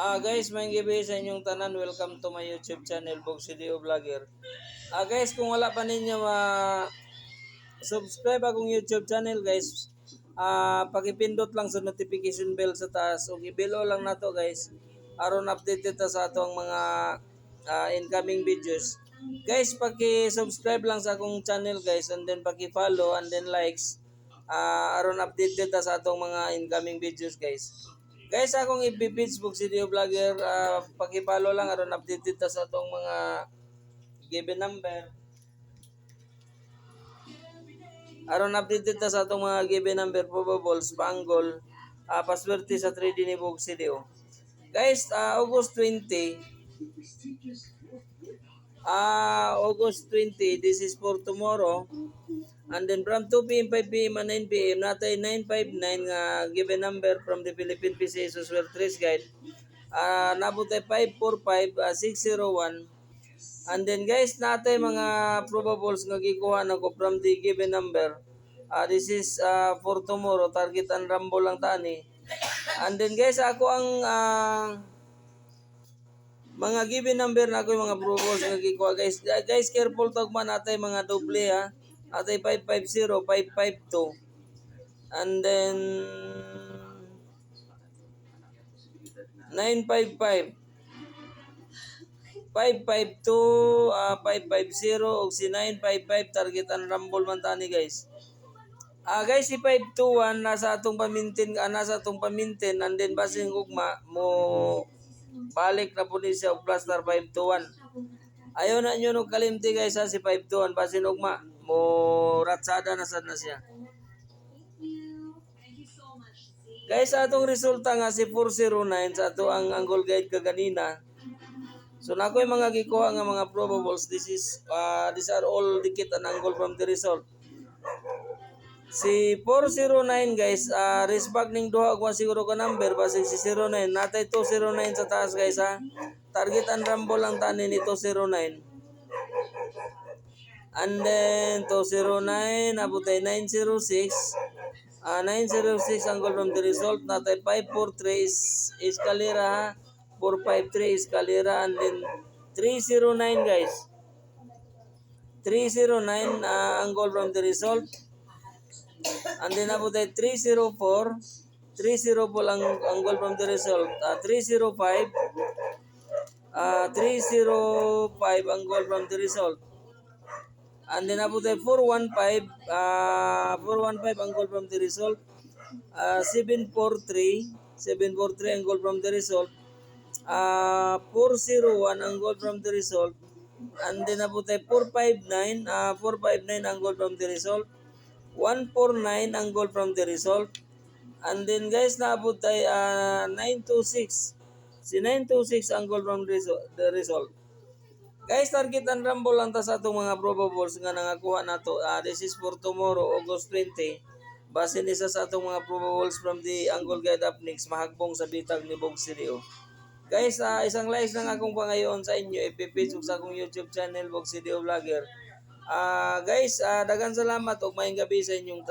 Ah guys, may gabi sa inyong tanan. Welcome to my YouTube channel, Bog CDO Vlogger. Ah guys, kung wala pa ninyo ma subscribe akong YouTube channel guys. Ah pakipindot lang sa notification bell sa taas ug ibilo lang nato guys. aron updated ta sa atong mga ah, incoming videos. Guys, paki-subscribe lang sa akong channel guys and then paki-follow and then likes ah aron updated ta sa atong mga incoming videos guys. Guys, akong i-Facebook video vlogger, uh, paki-follow lang aron updated ta sa atong mga given number. Aron updated ta sa atong mga given number probables, panggol, uh, paswerte sa 3D ni Bog CDO. Guys, ah, August 20, ah August 20, this is for tomorrow. And then from 2 p.m., 5 p.m. and 9 p.m. natay 959 nga given number from the Philippine PCA Software Trace Guide. Ah nabot ay 545 ah, 601. And then guys, natay mga probables nga gikuha nako from the given number. Ah this is ah, for tomorrow target and rumble lang tani. And then guys, ako ang ah, mga given number na yung mga probables nga gikuha guys. Guys, careful tog man natay mga doble ha. Atay 550, 552. And then 955. 552, ah 550 ug si 955 target ang rumble man tani guys. Ah guys si 521 nasa atong pamintin ah, nasa atong pamintin and then basing ugma mo balik na po ni siya og plus star 521. Ayaw na nyo nung kalimti guys ha si 521 basin ugma mo ratsada na sad na siya. Guys, atong resulta nga si 409 sa ato ang angle guide kaganina. So na yung mga gikuha nga mga probables. This is uh, these are all dikit an angle from the result. Si 409 guys, uh, respect ning duha ug siguro ka number basig si 09 natay 209 sa taas guys ha. Target and rumble lang tani ni 209. And then 209 abutay 906. Ah 906 ang from the result natay 543 is escalera ha. 453 escalera and then 309 guys. 309 ah, ang from the result. And then abutay 304 304 ang ang goal from the result. Ah 305 ah 305 ang goal from the result. And then abot ay 415, ah 415 ang goal from the result. Ah 743, 743 ang goal from the result. Ah 401 ang goal from the result. And then abot ay 459, ah 459 ang goal from the result. 149 ang goal from the result. And then guys, naabot ay ah, 926. Si 926 ang goal from the result. Guys, target and rumble lang ta sa atong mga probables nga nangakuha nato. Ah, this is for tomorrow, August 20. Base ni sa atong mga probables from the Angle Guide Up Next, mahagbong sa bitag ni Bog Sirio. Guys, ah, isang likes lang akong pangayon sa inyo. Ipipage sa akong YouTube channel, Bog Sirio Vlogger. Ah, guys, ah, dagan salamat ug maayong gabi sa inyong